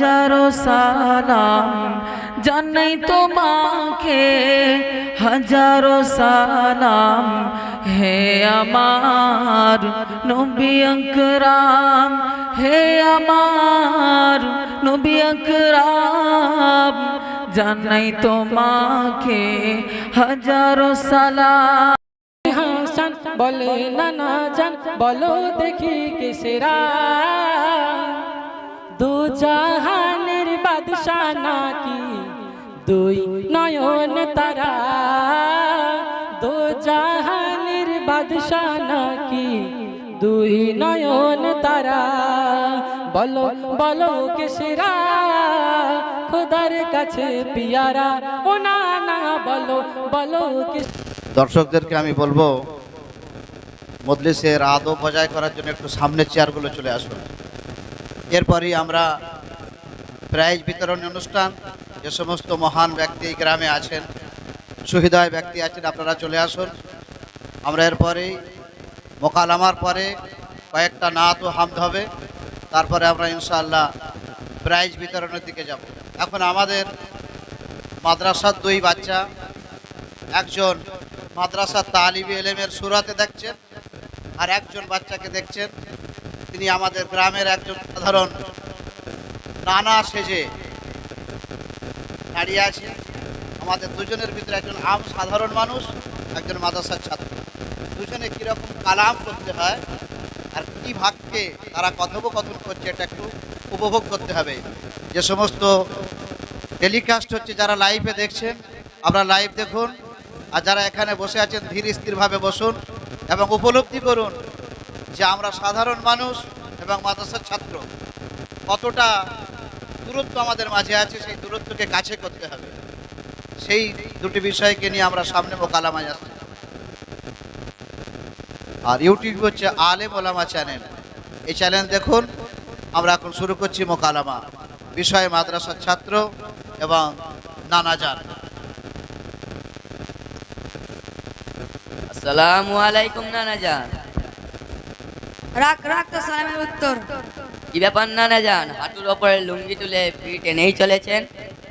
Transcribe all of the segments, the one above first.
হাজারো সালাম জানাই তোমাকে হাজারো সালাম হে আমার নবী আকরাম হে আমার নবী আকরাম জানাই তোমাকে হাজারো সালাম হাসান বলে নানা জান বলো দেখি কিসেরা দু জাহানের বাদশা নাকি? দুই নয়ন তারা। দু জাহানের বাদশা নাকি? দুই নয়ন তারা। বলো বলো কিসেরা খোদার কাছে পিয়ারা। ও না না, বলো বলো দর্শকদেরকে আমি বলব, মজলিসের আদব বজায় করার জন্য একটু সামনের চেয়ারগুলো চলে আসুন। এরপরই আমরা প্রাইজ বিতরণ অনুষ্ঠান, যে সমস্ত মহান ব্যক্তি গ্রামে আছেন, সুহৃদয় ব্যক্তি আছেন, আপনারা চলে আসুন। আমরা এরপরেই মোকালামার পরে কয়েকটা নাত ও হামদ হবে, তারপরে আমরা ইনশাআল্লাহ প্রাইজ বিতরণের দিকে যাব। এখন আমাদের মাদ্রাসার দুই বাচ্চা, একজন মাদ্রাসার তালিবি এলেমের সুরাতে দেখছেন, আর একজন বাচ্চাকে দেখছেন। তিনি আমাদের গ্রামের একজন সাধারণ নানা সেজে দাঁড়িয়ে আছেন। আমাদের দুজনের ভিতরে একজন আম সাধারণ মানুষ, একজন মাদ্রাসার ছাত্র। দুজনে কীরকম কালাম করতে হয় আর কী ভাগকে তারা কথোপকথন করছে এটা একটু উপভোগ করতে হবে। যে সমস্ত টেলিকাস্ট হচ্ছে যারা লাইভে দেখছেন, আমরা লাইভ দেখুন। আর যারা এখানে বসে আছেন, ধীর স্থিরভাবে বসুন এবং উপলব্ধি করুন যে আমরা সাধারণ মানুষ এবং মাদ্রাসার ছাত্র। কতটা দূরত্ব আমাদের মাঝে আছে, সেই দূরত্বকে কাছে করতে হবে। সেই দুটি বিষয়কে নিয়ে আমরা সামনে মোকালামায় আসছি। আর ইউটিউব হচ্ছে আলে ওলামা চ্যানেল। এই চ্যানেল দেখুন, আমরা এখন শুরু করছি মোকালামা। বিষয় মাদ্রাসার ছাত্র এবং নানাজান আসসালামু আলাইকুম, নানা জান। রাখ রাখ তো সালামের উত্তর। কি ব্যাপার নানা জান? হাঁটুর ওপরে লুঙ্গি তুলে পিঠ টেনেই চলেছেন?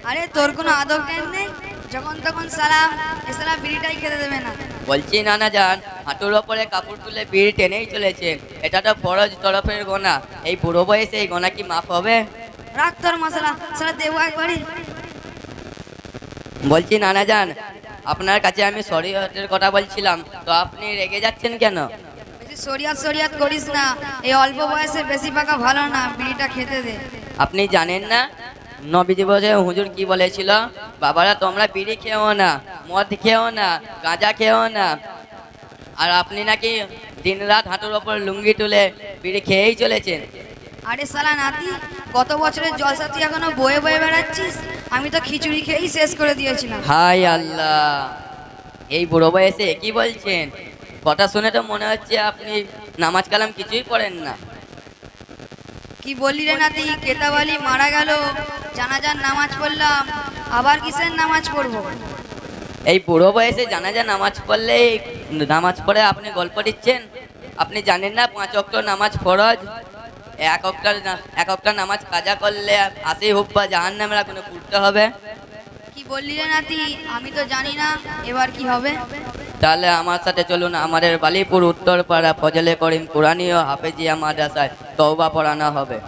আরে তোর কোনো আদব জ্ঞান নেই? যখন তখন সালাম এ সালাম বিড়িটাই খেতে দেবে না। বলছি নানা জান হাঁটুর ওপরে কাপড় তুলে পিঠ টেনেই চলেছেন। এটা তো ফরজ তরফের গোনা। এই বুড়ো বয়সে এই গোনা কি মাফ হবে? রাখ তোর মশলা সালা দেবো একবারই। বলছি নানা জান আপনার কাছে আমি শরীয়তের কথা বলছিলাম তো আপনি রেগে যাচ্ছেন কেন? বেশি সরিয়াত সরিয়াত করিস না। এই অল্প বয়সে বেশি পাকা ভালো না বিড়িটা খেতে দে। আপনি জানেন না? নবী দিবসে হুজুর কি বলেছিল? বাবারা তোমরা বিড়ি খেও না মদ খেও না গাঁজা খেও না। আর আপনি নাকি দিনরাত হাঁটুর ওপর লুঙ্গি তুলে বিড়ি খেয়েই চলেছেন। আরে সালা নাতি কত বছরের জলসা তুই এখনও বয়ে বয়ে বেড়াচ্ছিস? আমি তো খিচুড়ি খেয়েই শেষ করে দিয়েছিলাম। হাই আল্লাহ। এই বুড়ো বয়সে কি বলছেন? কথা শুনে তো মনে হচ্ছে আপনি নামাজ কালাম কিছুই পড়েন না। কি বললি রে নাতি? কেতাবালি মারা গেল জানাজার নামাজ পড়লাম আবার কিসের নামাজ পড়ব? এই বুড়ো বয়সে জানাজা নামাজ পড়লে নামাজ পড়ে আপনি গল্প দিচ্ছেন? আপনি জানেন না পাঁচ অক্ট নামাজ ফরজ? এক অক্টার এক অক্টার নামাজ কাজা করলে আসি হোক বা জাহান নামের কোনো পুড়তে হবে। কি বললি রে নাতি? আমি তো জানি না এবার কি হবে? তাহলে আমার সাথে চলুন আমাদের বালিপুর উত্তরপাড়া ফজলে করিম কোরআনীয় হাফেজিয়া মাদ্রাসায় তওবা পড়ানো হবে।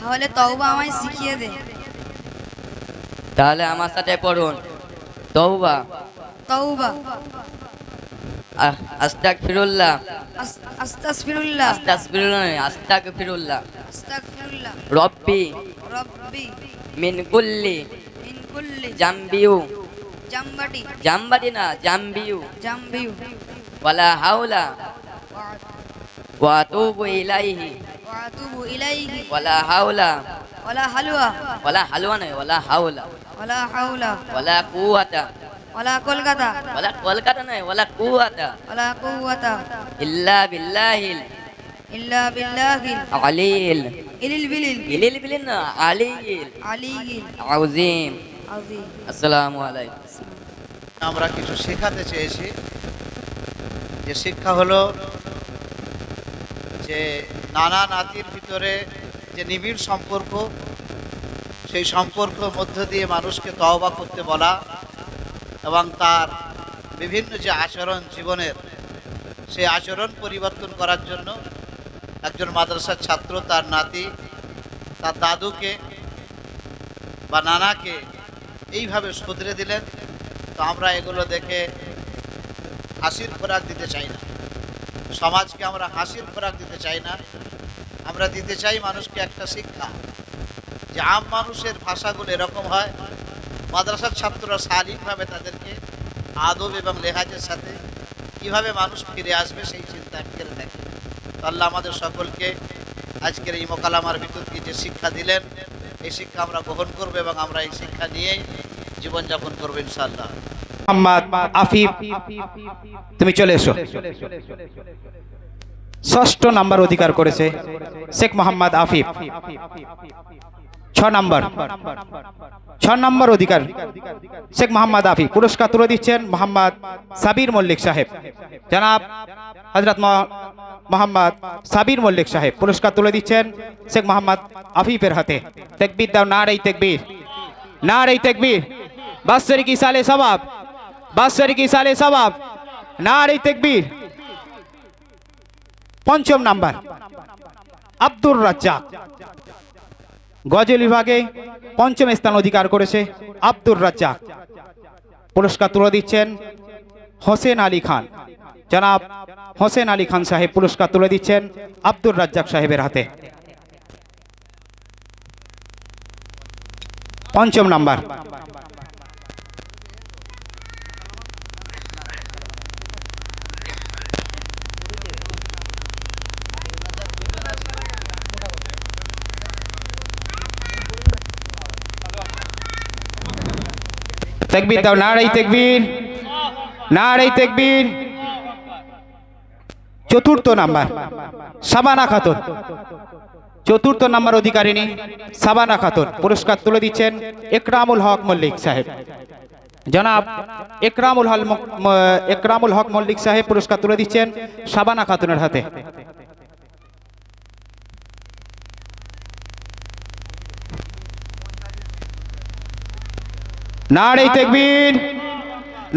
তাহলে তওবা আমায় শিখিয়ে দে। তাহলে আমার সাথে পড়ুন। তওবা। তওবা। আস- আস্তাগফিরুল্লাহ। রব্বি। রব্বি। মিন কুল্লি। মিন কুল্লি। জাম্বিউ। জামবাটি জাম্বাটি না জাম্বিউ। জামবিউ। ওয়ালা হাওলা। ওয়া আতুবু ইলাইহি। ওয়া আতুবু ইলাইহি। ওয়ালা হাওলা। ওয়ালা হালুয়া। ওয়ালা হালওয়া নয় ওয়ালা হাওলা। ওয়ালা হাওলা। ওয়ালা কুওয়াতা। ওয়ালা কলকাতা। ওয়ালা কলকাতা নয় ওয়ালা কুওয়াতা। ওয়ালা কুওয়াতা। ইল্লা বিল্লাহিল। ইল্লা বিল্লাহিল। আলিল। ইলিল বিলিল। ইলিল বিলিল না আলিল। আলিয়িল আউজিম। আসসালামু আলাইকুম। আমরা কিছু শেখাতে চেয়েছি। যে শিক্ষা হলো যে নানা নাতির ভিতরে যে নিবিড় সম্পর্ক সেই সম্পর্ক মধ্য দিয়ে মানুষকে তওবা করতে বলা এবং তার বিভিন্ন যে আচরণ জীবনের সেই আচরণ পরিবর্তন করার জন্য একজন মাদ্রাসার ছাত্র তার নাতি তার দাদুকে বা নানাকে এইভাবে শুধরে দিলেন। তো আমরা এগুলো দেখে হাসির খোরাক দিতে চাই না। সমাজকে আমরা হাসির খোরাক দিতে চাই না। আমরা দিতে চাই মানুষকে একটা শিক্ষা যে আম মানুষের ভাষাগুলো এরকম হয়। মাদ্রাসার ছাত্ররা শারীরিকভাবে তাদেরকে আদব এবং লেহাজের সাথে কীভাবে মানুষ ফিরে আসবে সেই চিন্তা করে থাকে। তো আল্লাহ আমাদের সকলকে আজকের এই মোকালামার ভিতর দিয়ে যে শিক্ষা দিলেন এই শিক্ষা আমরা গ্রহণ করব এবং আমরা এই শিক্ষা নিয়েই জীবনযাপন করব আফিফ, তুমি চলে এসো। ষষ্ঠ নাম্বার অধিকার করেছে শেখ মোহাম্মদ আফিফ। ছ নাম্বার। ছ নম্বর অধিকার শেখ মোহাম্মদ আফিফ। পুরস্কার তুলে দিচ্ছেন মোহাম্মদ সাবির মল্লিক সাহেব। জনাব হজরত মোহাম্মদ সাবির মল্লিক সাহেব। পুরস্কার তুলে দিচ্ছেন শেখ মোহাম্মদ আফিফের হাতে। তেকবির দাও না রেই তেকবির। না রেই তেকবির। বাসরি কি সালে সবাব? বাসরি কি সালে সবাব? না রেই তেকবির। পঞ্চম নাম্বার, আব্দুর রাজ্জাক। গজল বিভাগে পঞ্চম স্থান অধিকার করেছে আব্দুর রাজ্জাক। পুরস্কার তুলে দিচ্ছেন হোসেন আলী খান। জনাব হোসেন আলী খান সাহেব পুরস্কার তুলে দিচ্ছেন আব্দুর রাজ্জাক সাহেবের হাতে। পঞ্চম নাম্বার। তেকবির দাও নাড়াই তেকবির। নাড়াই তেকবির। চতুর্থ নাম্বার। সাবানা খাতুন। চতুর্থ নাম্বার অধিকারিণী সাবানা খাতুন। পুরস্কার তুলে দিচ্ছেন একরামুল হক মল্লিক সাহেব। জনাব একরামুল হল একরামুল হক মল্লিক সাহেব পুরস্কার তুলে দিচ্ছেন সাবানা খাতুনের হাতে। নাড়াই তেকবীর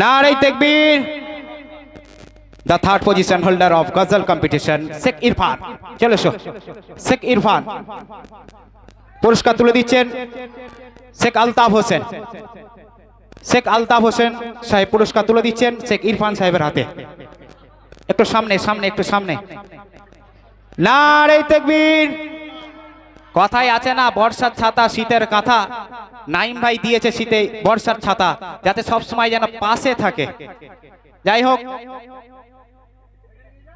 নাড়াই তেকবীর। The third position holder of ghazal competition Sheikh Irfan চলে এসো। শেখ ইরফান পুরস্কার তুলে দিচ্ছেন শেখ আলতাফ হোসেন। শেখ আলতাফ হোসেন সাহেব পুরস্কার তুলে দিচ্ছেন শেখ ইরফান সাহেবের হাতে। একটু সামনে সামনে, একটু সামনে। নাড়াই তেকবীর। কথায় আছে না, বর্ষার ছাতা শীতের কাঁথা। নাইম ভাই দিয়েছে শীতে বর্ষার ছাতা, যাতে সব সময় যেন পাশে থাকে। যাই হোক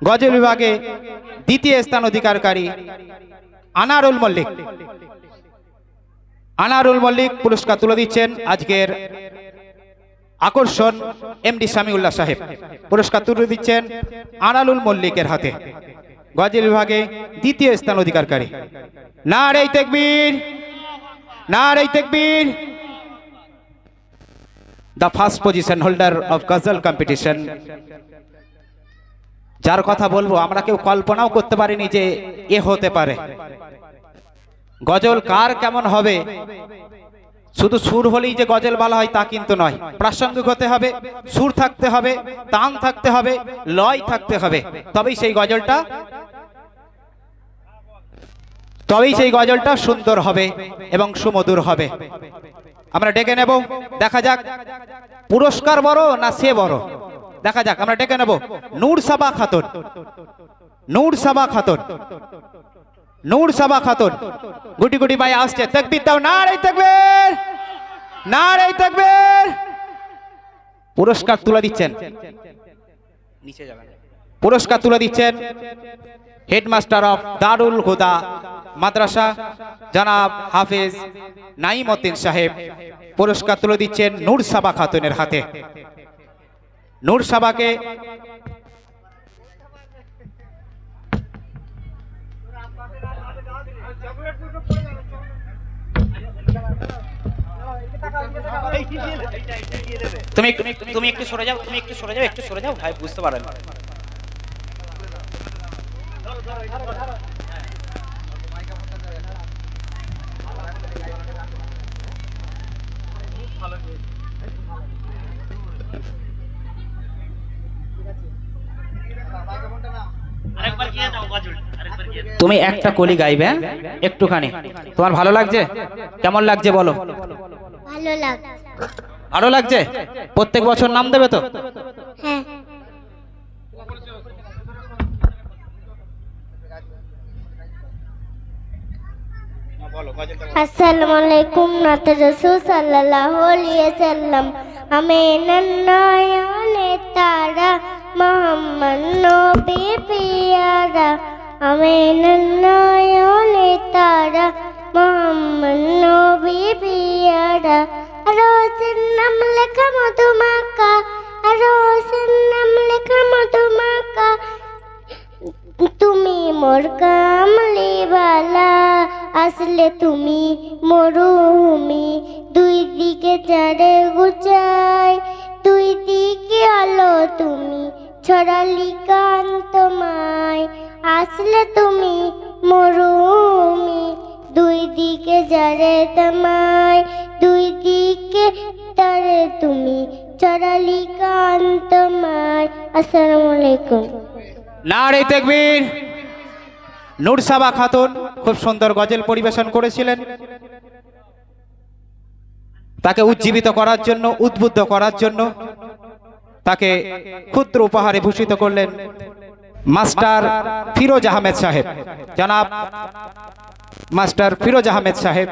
গজল বিভাগে দ্বিতীয় স্থান অধিকারকারী আনারুল মল্লিক। আনারুল মল্লিক পুরস্কার তুলে দিচ্ছেন আজকের আকর্ষণ এম এমডি সামিউল্লাহ সাহেব। পুরস্কার তুলে দিচ্ছেন আনারুল মল্লিকের হাতে। গজল বিভাগে দ্বিতীয় স্থান অধিকারকারী। না রে তেকবীর না রে তেকবীর। The first position holder of ghazal competition যার কথা বলব, আমরা কেউ কল্পনাও করতে পারিনি যে এ হতে পারে। গজল কার কেমন হবে? শুধু সুর হলেই যে গজল বলা হয় তা কিন্তু নয়। প্রাসঙ্গিক হতে হবে, সুর থাকতে হবে, তান থাকতে হবে, লয় থাকতে হবে। তবেই সেই গজলটা, তবেই সেই গজলটা সুন্দর হবে এবং সুমধুর হবে। আমরা ডেকে নেব, দেখা যাক পুরস্কার বড় না সে বড়। দেখা যাক আমরা ডেকে নেব। নূর সাবা খাতুন। নূর সাবা খাতুন। নূর সাবা খাতুন। গুটি গুটি ভাই আসছে। তেকবির দাও না রে তেকবির! না রে তেকবির! পুরস্কার তুলে দিচ্ছেন। নিচে যাবেন। পুরস্কার তুলে দিচ্ছেন। হেডমাস্টার অফ দারুল হুদা মাদ্রাসা জনাব হাফেজ নাইমউদ্দিন সাহেব। পুরস্কার তুলে দিচ্ছেন নূর সাবা খাতুনের হাতে। নূর সাবাকে তুমি তুমি একটু সরে যাও, তুমি একটু সরে যাও, একটু সরে যাও। ভাই, বুঝতে পারেন। তুমি একটা কলি গাইবে হ্যাঁ? একটুখানি। তোমার ভালো লাগছে? কেমন লাগছে বলো? ভালো লাগছে? প্রত্যেক বছর নাম দেবে তো? হ্যাঁ। আসসালামু আলাইকুম নাত রসুল সাল্লাল্লাহু আলাইহি সাল্লাম আমি নয়নে তারা মোহাম্মদ নবী আমি নয়নে তারা মোহাম্মদ নবী পিয়ারা নাম লেখা মধুমাকা রোজের নাম লেখা মধুমাকা তুমি মোর কামলি বালা আসলে তুমি মরুমি দুই দিকে চারে গুচাই দুই দিকে আলো তুমি ছড়ালি কান্তমায় আসলে তুমি মরুমি দুই দিকে যারে তোমায়, দুই দিকে তারে তুমি। ছড়ালি কান্তমায় আসসালামু আলাইকুম। নারে তেকবীর। নূরসাবা খাতুন খুব সুন্দর গজল পরিবেশন করেছিলেন। তাকে উজ্জীবিত করার জন্য, উদ্বুদ্ধ করার জন্য তাকে ক্ষুদ্র উপহারে ভূষিত করলেন মাস্টার ফিরোজ আহমেদ সাহেব। জনাব মাস্টার ফিরোজ আহমেদ সাহেব।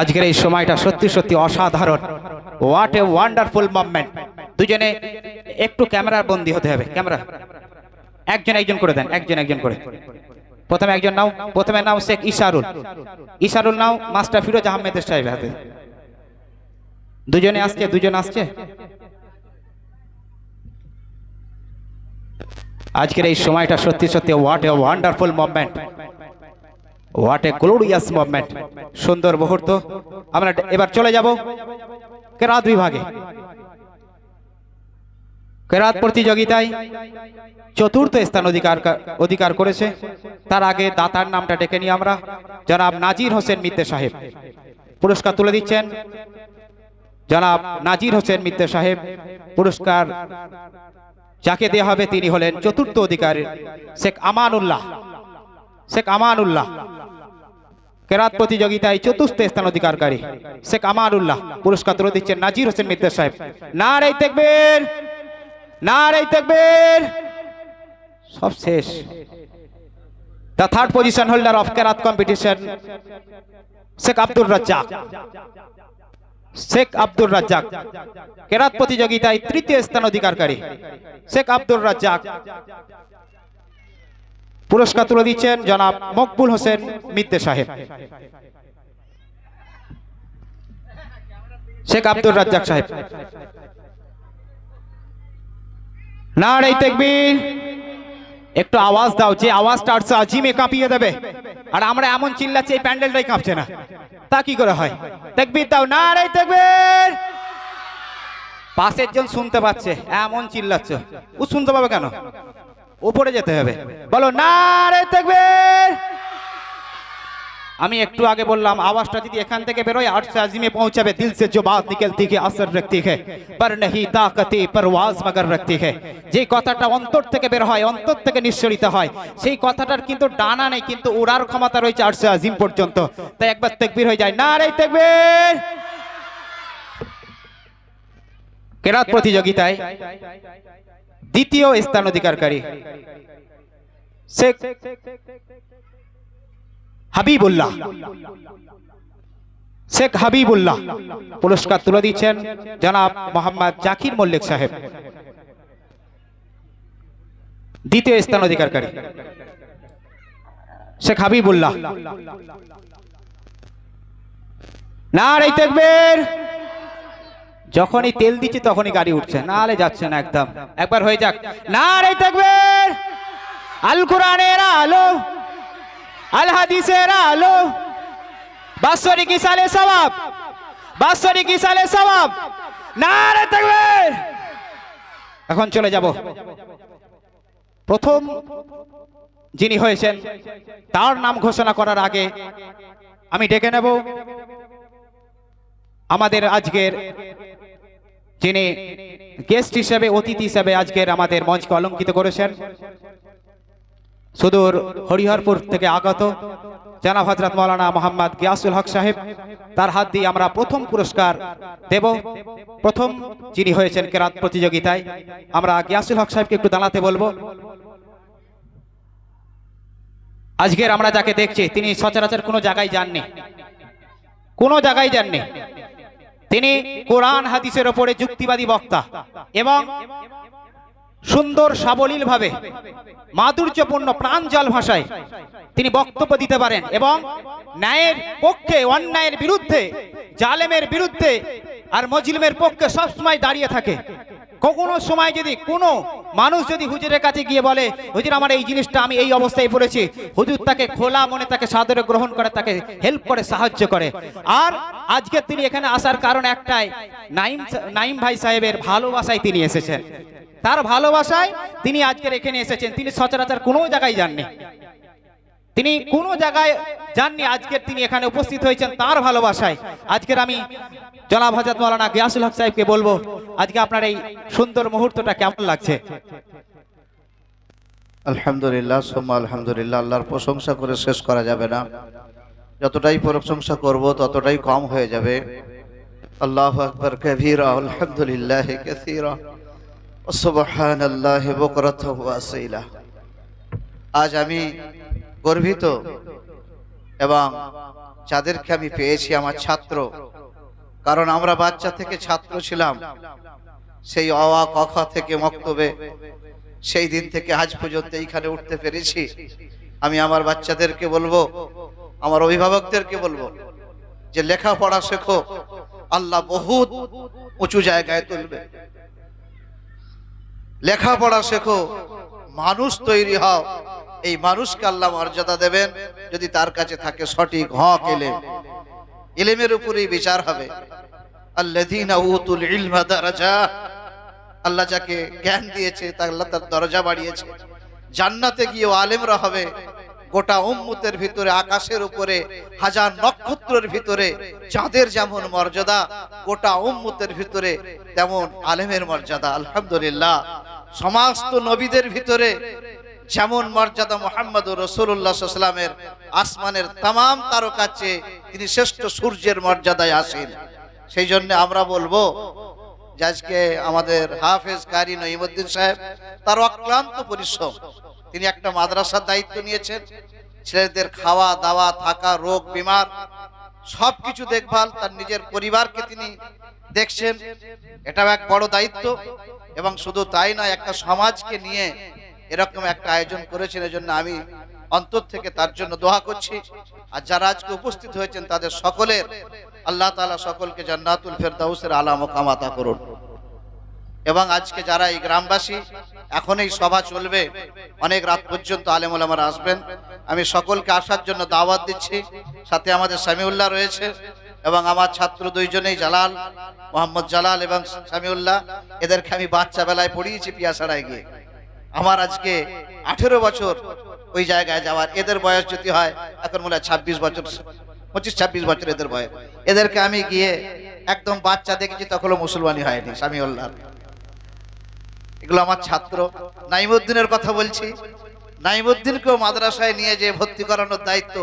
আজকের এই সময়টা সত্যি সত্যি অসাধারণ। হোয়াট এ ওয়ান্ডারফুল মুভমেন্ট দুজনে একটু ক্যামেরার বন্দি হতে হবে। ক্যামেরা। একজন একজন করে দেন, একজন একজন করে। প্রথমে একজন নাও, প্রথমে নাও শেখ ইশারুল। ইশারুল নাও, মাস্টার ফিরোজ আহমেদের সাহেব হাতে। দুজনে আসছে, দুজন আসছে। আজকের এই সময়টা সত্যি সত্যি what a wonderful movement what a glorious movement সুন্দর মুহূর্ত। আমরা এবার চলে যাব কেরাত বিভাগে। কেরাত প্রতিযোগিতায় চতুর্থ স্থান অধিকার অধিকার করেছে। তার আগে দাতার নামটা ডেকে নিই আমরা। জনাব নাজির হোসেন মিদ্দে সাহেব। পুরস্কার তুলে দিচ্ছেন। জনাব নাজির হোসেন মিদ্দে সাহেব। পুরস্কার যাকে দেওয়া হবে তিনি হলেন চতুর্থ অধিকারী শেখ আমানুল্লাহ। শেখ আমানুল্লাহ। কেরাত প্রতিযোগিতায় চতুর্থ স্থান অধিকারকারী শেখ আমানুল্লাহ। পুরস্কার তুলে দিচ্ছেন নাজির হোসেন মিত্র সাহেব। না রে দেখবেন না রে সব শেষ। The third position holder of qirat competition Sheikh Abdur Razzaq Sheikh Abdur Razzaq কেরাত প্রতিযোগিতায় তৃতীয় স্থান অধিকারকারী শেখ আব্দুর রাজ্জাক পুরস্কার তুলে দিচ্ছেন জনাব মকবুল হোসেন মিত্তে সাহেব। শেখ আব্দুর রাজ্জাক সাহেব। না রে তেকবির একটু আওয়াজ দাও যে আওয়াজটা আসছে আজিমে কাঁপিয়ে দেবে আর আমরা এমন চিল্লাচ্ছি এই প্যান্ডেলটাই কাঁপছে না তা কি করে হয় তেকবীর দাও না রে তেকবির পাশের জন শুনতে পাচ্ছে এমন চিল্লাচ্ছ ও শুনতে পাবে কেন উপরে যেতে হবে বলো না রে তেকবীর আমি একটু আগে বললাম, আওয়াজটা যদি এখান থেকে বেরোয় আটশো আজিমে পৌঁছাবে দিল সে জবাব নিকলতি হে আসর রাখতি হে পর নাহি তাকতি পরওয়াজ মগর রাখতি হে যে কথাটা অন্তর থেকে বের হয়, অন্তর থেকে নিঃসরিত হয়, সেই কথাটার কিন্তু ডানা নেই, কিন্তু উড়ার ক্ষমতা রয়েছে আর্শ আজিম পর্যন্ত। তাই একবার তেকবির হয়ে যায়। না রে তেকবির! কেরাত প্রতিযোগিতায় দ্বিতীয় স্থান অধিকারকারী। শেখ হাবিবুল্লাহ। শেখ হাবিবুল্লাহ। পুরস্কার তুলে দিচ্ছেন জনাব মোহাম্মদ জাকির মল্লিক সাহেব। দ্বিতীয় স্থান অধিকারকারী। শেখ হাবিবুল্লাহ। না রে দেখবেন যখনই তেল দিচ্ছে তখনই গাড়ি উঠছে না হলে যাচ্ছে না একদম। একবার হয়ে যাক। না রে দেখবেন আল কোরআনের আলো। আল হাদিসের আলো। বাৎসরিক ইসালে সবাব বাৎসরিক ইসালে সবাব না দেখবেন এখন চলে যাব। প্রথম যিনি হয়েছেন, তার নাম ঘোষণা করার আগে আমি ডেকে নেব আমাদের আজকের যিনি গেস্ট হিসেবে, অতিথি হিসেবে আজকের আমাদের মঞ্চকে অলঙ্কিত করেছেন। সুদূর হরিহরপুর থেকে আগত জানাব হজরত মৌলানা মোহাম্মদ গিয়াসুল হক সাহেব। তার হাত দিয়ে আমরা প্রথম পুরস্কার দেব। প্রথম যিনি হয়েছেন কেরাত প্রতিযোগিতায়। আমরা গিয়াসুল হক সাহেবকে একটু দাঁড়াতে বলব। আজকের আমরা যাকে দেখছি, তিনি সচরাচর কোনো জায়গায় যাননি। কোনো জায়গায় যাননি। তিনি কোরআন, হাদিসের ওপরে যুক্তিবাদী বক্তা। এবং সুন্দর সাবলীল ভাবে মাধুর্যপূর্ণ প্রাঞ্জল ভাষায় তিনি বক্তব্য দিতে পারেন এবং ন্যায়ের পক্ষে, অন্যায়ের বিরুদ্ধে, জালেমের বিরুদ্ধে আর মজলিমের পক্ষে সবসময় দাঁড়িয়ে থাকে। কখনো সময় যদি কোনো মানুষ যদি হুজুরের কাছে গিয়ে বলে, হুজুর, আমার এই জিনিসটা আমি এই অবস্থায় পড়েছি। হুজুর তাকে খোলা মনে তাকে সাদরে গ্রহণ করে, তাকে হেল্প করে, সাহায্য করে। আর আজকে তিনি এখানে আসার কারণ একটাই, নাইম নাইম ভাই সাহেবের ভালোবাসায় তিনি এসেছেন। তার ভালোবাসায় তিনি আজকের এখানে এসেছেন। তিনি সচরাচর কোনো জায়গায় যাননি। তিনি কোনো জায়গায় যাননি। আজকের তিনি এখানে উপস্থিত হয়েছেন তার ভালোবাসায়। আজকের আমি জনাব হজরত মৌলানা গিয়াসুল হক সাহেবকে বলব, আজকে আপনার এই সুন্দর মুহূর্তটা কেমন লাগছে? আলহামদুলিল্লাহ, সোম্মা আলহামদুলিল্লাহ, আল্লাহর প্রশংসা করে শেষ করা যাবে না। যতটাই প্রশংসা করব, ততটাই কম হয়ে যাবে। আল্লাহ আকবর, কবিরা, আলহামদুলিল্লাহ কাসীরা সুবহানাল্লাহি বুকরাতাহু ওয়া আসীলা। আজ আমি গর্বিত এবং যাদেরকে আমি পেয়েছি, আমার ছাত্র কারণ আমরা বাচ্চা থেকে ছাত্র ছিলাম। সেই অওয়া কখা থেকে মক্তবে, সেই দিন থেকে আজ পর্যন্ত এইখানে উঠতে পেরেছি। আমি আমার বাচ্চাদেরকে বলব, আমার অভিভাবকদেরকে বলব, যে লেখাপড়া শেখো, আল্লাহ বহুত উঁচু জায়গায় তুলবে। লেখাপড়া শেখো, মানুষ তৈরি হও, এই মানুষকে আল্লাহ মর্যাদা দেবেন। যদি তার কাছে থাকে সঠিক হক এলেম এলেমের উপরেই বিচার হবে। আল্লাহ যাকে জ্ঞান দিয়েছে, তা আল্লাহ তার দরজা বাড়িয়েছে। জান্নাতে গিয়ে আলেমরা হবে। গোটা উম্মতের ভিতরে, আকাশের উপরে, হাজার নক্ষত্রের ভিতরে চাঁদের যেমন মর্যাদা, গোটা উম্মতের ভিতরে তেমন আলেমের মর্যাদা। আলহামদুলিল্লাহ। সমস্ত নবীদের ভিতরে যেমন মর্যাদা মোহাম্মদ রসুল্লাহ সাল্লামের আসমানের তাম চেয়ে তিনি শ্রেষ্ঠ সূর্যের মর্যাদায় আসেন। সেই জন্য আমরা বলব যে আজকে আমাদের হাফেজ কারি নঈমুদ্দিন সাহেব, তার অক্লান্ত পরিশ্রম। তিনি একটা মাদ্রাসার দায়িত্ব নিয়েছেন। ছেলেদের খাওয়া, দাওয়া, থাকা, রোগ, বিমার সবকিছু দেখভাল তার নিজের পরিবারকে তিনি দেখছেন। এটাও এক বড় দায়িত্ব এবং শুধু তাই নয়, একটা সমাজকে নিয়ে এরকম একটা আয়োজন করেছেন, এজন্য আমি অন্তর থেকে তার জন্য দোয়া করছি। আর যারা আজকে উপস্থিত হয়েছেন, তাদের সকলের আল্লাহ তাআলা সকলকে জান্নাতুল ফেরদাউসের আলা মোকামাতা করুন। এবং আজকে যারা এই গ্রামবাসী, এখন এই সভা চলবে, অনেক রাত পর্যন্ত আলেমুলামারা আসবেন। আমি সকলকে আসার জন্য দাওয়াত দিচ্ছি। সাথে আমাদের সামিউল্লাহ রয়েছে এবং আমার ছাত্র দুইজনেই জালাল, মোহাম্মদ জালাল এবং সামিউল্লাহ। এদেরকে আমি বাচ্চা বেলায় পড়িয়েছি পিয়াসাড়ায় গিয়ে। আমার আজকে আঠেরো বছর ওই জায়গায় যাওয়ার। এদের বয়স যদি হয়, এখন মনে হয় ছাব্বিশ বছর, পঁচিশ, ছাব্বিশ বছর এদের বয়স। এদেরকে আমি গিয়ে একদম বাচ্চা দেখেছি, তখনও মুসলমানি হয়নি সামিউল্লাহ এগুলো আমার ছাত্র। নাইমুদ্দিনের কথা বলছি। নাইমুদ্দিনকেও মাদ্রাসায় নিয়ে যে ভর্তি করানোর দায়িত্ব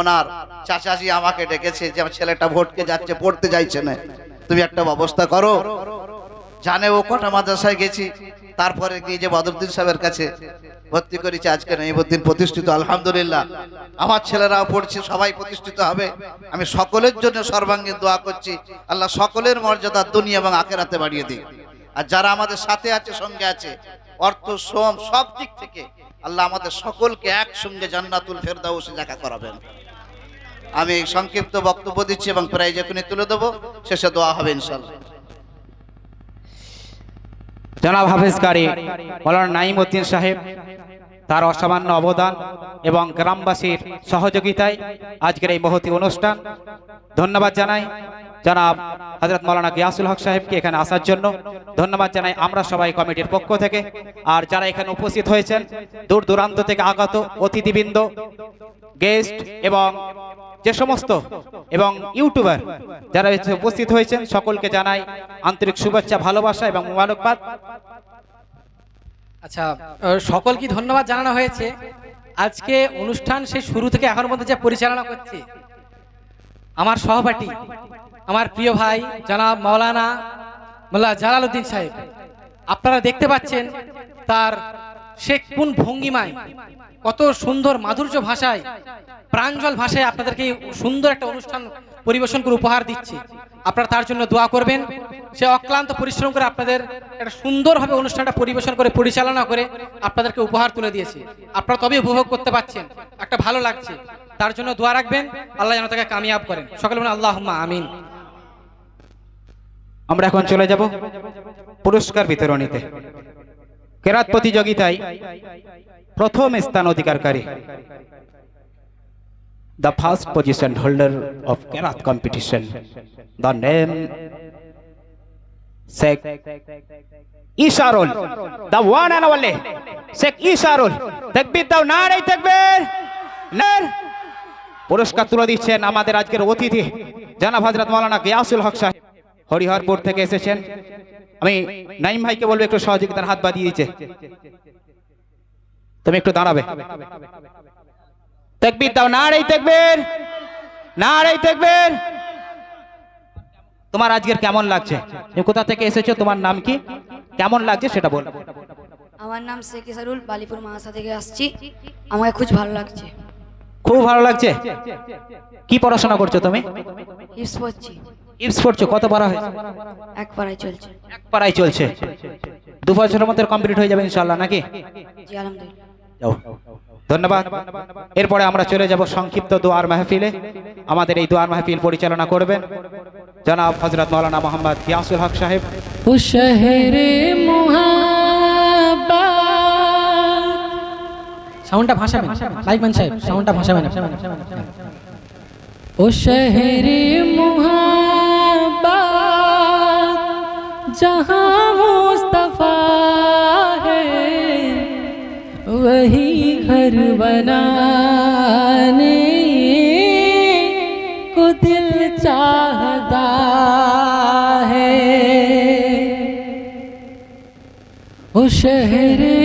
ওনার। চাচাজি আমাকে ডেকেছে যে, আমার ছেলেটা ভোটকে যাচ্ছে, পড়তে যাইছে না। তুমি একটা ব্যবস্থা করো। জানে ও কটা মাদ্রাসায় গেছি। তারপরে গিয়ে যে বদরুদ্দিন সাহেবের কাছে ভর্তি করেছি, আজকে নাইমুদ্দিন প্রতিষ্ঠিত, আলহামদুলিল্লাহ। আমার ছেলেরাও পড়ছে, সবাই প্রতিষ্ঠিত হবে। আমি সকলের জন্য সর্বাঙ্গীন দোয়া করছি। আল্লাহ সকলের মর্যাদা দুনিয়া এবং আখেরাতে বাড়িয়ে দিই আর যারা আমাদের সাথে আছে, সঙ্গে আছে, অর্থ, শ্রম, সব দিক থেকে আল্লাহ আমাদের সকলকে একসঙ্গে জান্নাতুল ফেরদাউসে দেখা করাবেন। আমি সংক্ষিপ্ত বক্তব্য দিচ্ছি এবং প্রায় যখনই তুলে দেবো। শেষে দোয়া হবে ইনশাল্লাহ জনাব হাফেজ কারি, মৌলানা নাইমুদ্দিন সাহেব, তার অসামান্য অবদান এবং গ্রামবাসীর সহযোগিতায় আজকের এই মহতি অনুষ্ঠান। ধন্যবাদ জানাই জনাব হজরত মৌলানা গিয়াসুল হক সাহেবকে এখানে আসার জন্য। ধন্যবাদ জানাই আমরা সবাই কমিটির পক্ষ থেকে। আর যারা এখানে উপস্থিত হয়েছেন, দূর দূরান্ত থেকে আগত অতিথিবৃন্দ, গেস্ট এবং যে সমস্ত এবং ইউটিউবার যারা উপস্থিত হয়েছেন, সকলকে জানাই আন্তরিক শুভেচ্ছা, ভালোবাসা এবং মোবারকবাদ। আচ্ছা সকলকে ধন্যবাদ জানানো হয়েছে। আজকে অনুষ্ঠান সেই শুরু থেকে এখন পর্যন্ত যে পরিচালনা করছে, আমার সহপাঠী, আমার প্রিয় ভাই জনাব মাওলানা মোল্লা জালালউদ্দিন সাহেব। আপনারা দেখতে পাচ্ছেন তার সে কোন ভঙ্গিমায় কত সুন্দর মাধুর্য ভাষায় প্রাঞ্জল ভাষায় আপনাদেরকে সুন্দর একটা অনুষ্ঠান পরিবেশন করে উপহার দিচ্ছে। আপনারা তার জন্য দোয়া করবেন। সে অক্লান্ত পরিশ্রম করে আপনাদের একটা সুন্দরভাবে অনুষ্ঠানটা পরিবেশন করে, পরিচালনা করে আপনাদেরকে উপহার তুলে দিয়েছে। আপনারা তবে উপভোগ করতে পারছেন একটা ভালো লাগছে। তার জন্য দোয়া রাখবেন। আল্লাহ যেন তাকে কামিয়াব করেন। সকলে বলেন আল্লাহ আমিন। আমরা এখন চলে যাব পুরস্কার বিতরণীতে। কেরাত প্রতিযোগিতায় প্রথম স্থান অধিকারকারী। The first position holder of qirat competition the name Sheikh Isharul the one and only Sheikh Isharul তাকবীর দাও নারাই তাকবীর নার পুরস্কার তুলে দিচ্ছেন আমাদের আজকের অতিথি, জানাব হজরত মাওলানা গিয়াসুল হক সাহেব। হরিহরপুর থেকে এসেছেন। আমি নাইম ভাইকে বলব একটু সহযোগিতার হাত বাড়িয়ে দিয়েছে তুমি একটু দাঁড়াবে। তাকবীর দাও নারাই তাকবীর। নারাই তাকবীর। তোমার আজকের কেমন লাগছে? তুমি কোথা থেকে এসেছ? তোমার নাম কি? কেমন লাগছে সেটা বল। আমার নাম শেখ ইসারুল বালিপুর মাহাসা থেকে আসছি। আমাকে খুব ভালো লাগছে। খুব ভালো লাগছে। কি পড়াশোনা করছ তুমি? হিপস পড়ছি। ইপস পড়ছো কত পারা হয়েছে? এক পাড়ায় চলছে। এক পাড়ায় চলছে। দু বছরের মধ্যে কমপ্লিট হয়ে যাবে ইনশাল্লাহ নাকি? জি আলহামদুলিল্লাহ। যাও। ধন্যবাদ। এরপরে আমরা চলে যাব সংক্ষিপ্ত দোয়ার মাহফিলে। আমাদের এই দোয়ার মাহফিল পরিচালনা করবেন জনাব হজরত মৌলানা মোহাম্মদ গিয়াসুল হক সাহেব। সাউন্ডটা ভাষাবেন লাইকম্যান সাহেব সাউন্ডটা ভাষাবেন ओ शहर मुहाबा जहाँ मुस्तफ़ा है, वही घर बनाने को दिल चाहता है। ओ शहर